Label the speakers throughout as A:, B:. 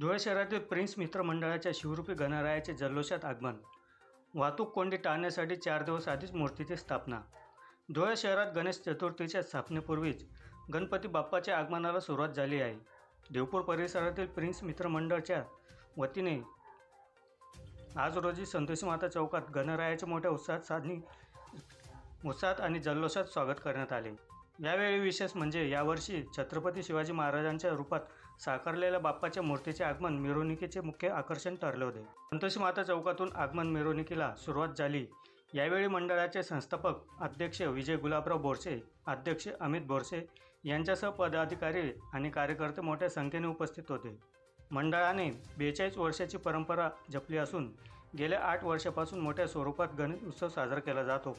A: धुळे शहरातील प्रिन्स मित्र मंडळाच्या शिवरूपी गणरायाचे जल्लोषात आगमन. वाहतूक कोंडी टाळण्यासाठी चार दिवस आधीच मूर्तीची स्थापना. धुळे शहरात गणेश चतुर्थीच्या स्थापनेपूर्वीच गणपती बाप्पाच्या आगमनाला सुरुवात झाली आहे. देवपूर परिसरातील प्रिन्स मित्र मंडळच्या वतीने आज रोजी संतोषी माता चौकात गणरायाच्या मोठ्या उत्साहात साधणी उत्साहात आणि जल्लोषात स्वागत करण्यात आले. यावेळी विशेष म्हणजे यावर्षी छत्रपती शिवाजी महाराजांच्या रूपात साकारलेल्या बाप्पाच्या मूर्तीचे आगमन मिरवणुकीचे मुख्य आकर्षण ठरले होते. संतोषी माता चौकातून आगमन मिरवणुकीला सुरुवात झाली. यावेळी मंडळाचे संस्थापक अध्यक्ष विजय गुलाबराव बोरसे अध्यक्ष अमित बोरसे यांच्यासह पदाधिकारी आणि कार्यकर्ते मोठ्या संख्येने उपस्थित होते. मंडळाने बेचाळीस वर्षाची परंपरा जपली असून गेल्या आठ वर्षापासून मोठ्या स्वरूपात गणेश उत्सव साजरा केला जातो.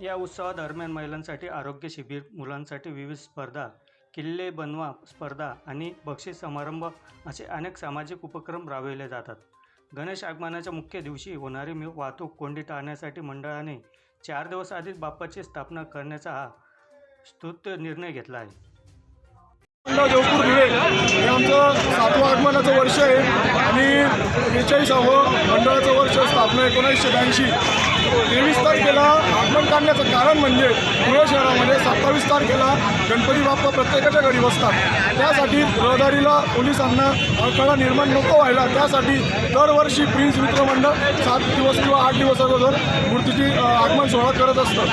A: या उत्सवादरम्यान महिलांसाठी आरोग्य शिबिर मुलांसाठी विविध स्पर्धा किल्ले बनवा स्पर्धा आणि बक्षीस समारंभ असे अनेक सामाजिक उपक्रम राबविले जातात. गणेश आगमनाच्या मुख्य दिवशी होणारी मी वाहतूक कोंडी टाळण्यासाठी मंडळाने चार दिवस आधीच बाप्पाची स्थापना करण्याचा हा स्तुत्य निर्णय घेतला आहे.
B: हे आमचं सातवं आगमनाचं वर्ष आहे आणि बेचाळीसावं मंडळाचं वर्ष स्थापना एकोणीसशे ब्याऐंशी. तेवीस तारखेला आगमन काढण्याचं कारण म्हणजे धुळे शहरामध्ये सत्तावीस तारखेला गणपती बाप्पा प्रत्येकाच्या घरी बसतात. त्यासाठी रहदारीला पोलिसांना अडथळा निर्माण नको व्हायला त्यासाठी दरवर्षी प्रिन्स मित्र मंडळ सात दिवस किंवा आठ दिवस अगोदर मूर्तीची आगमन सोहळा करत असतं.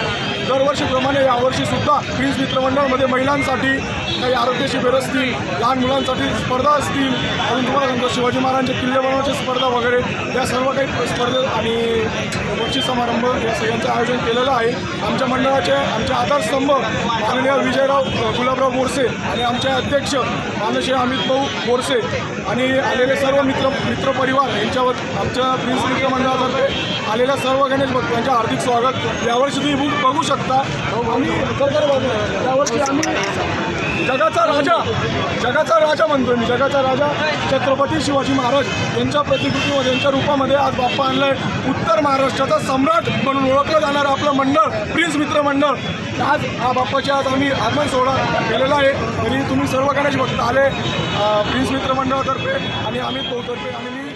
B: दरवर्षीप्रमाणे यावर्षीसुद्धा प्रिन्स मित्रमंडळमध्ये महिलांसाठी काही आरोग्य शिबिर असतील लहान मुलांसाठी स्पर्धा असतील अजून तुम्हाला सांगतो शिवाजी महाराजांचे किल्ले बनवण्याची स्पर्धा वगैरे या सर्व काही स्पर्धे आणि बक्षीस समारंभ या सगळ्यांचं आयोजन केलेलं आहे. आमच्या मंडळाचे आमचे आधारस्तंभ माननीय विजयराव गुलाब भाऊराव बोरसे आणि आमचे अध्यक्ष माननीय अमित भाऊ बोरसे आणि आलेले सर्व मित्र मित्रपरिवार यांच्यावर आमच्या प्रिन्स मित्रमंडळातर्फे आलेल्या सर्व गणेश भक्तांचे हार्दिक स्वागत. यावर्षी तुम्ही बघू शकता आम्ही यावर्षी आम्ही जगाचा राजा जगाचा राजा म्हणतोय मी जगाचा राजा छत्रपती शिवाजी महाराज यांच्या प्रतिकृतीमध्ये यांच्या रूपामध्ये आज बाप्पा आणलाय. उत्तर महाराष्ट्राचा सम्राट म्हणून ओळखलं जाणारं आपलं मंडळ प्रिन्स मित्र मंडळ आज हा बाप्पाच्या आज आम्ही आगमन सोहळा केलेला आहे. तरी तुम्ही सर्व गणेश भक्त आले प्रिन्स मित्रमंडळातर्फे आणि आम्ही तोतर्फे आणि मी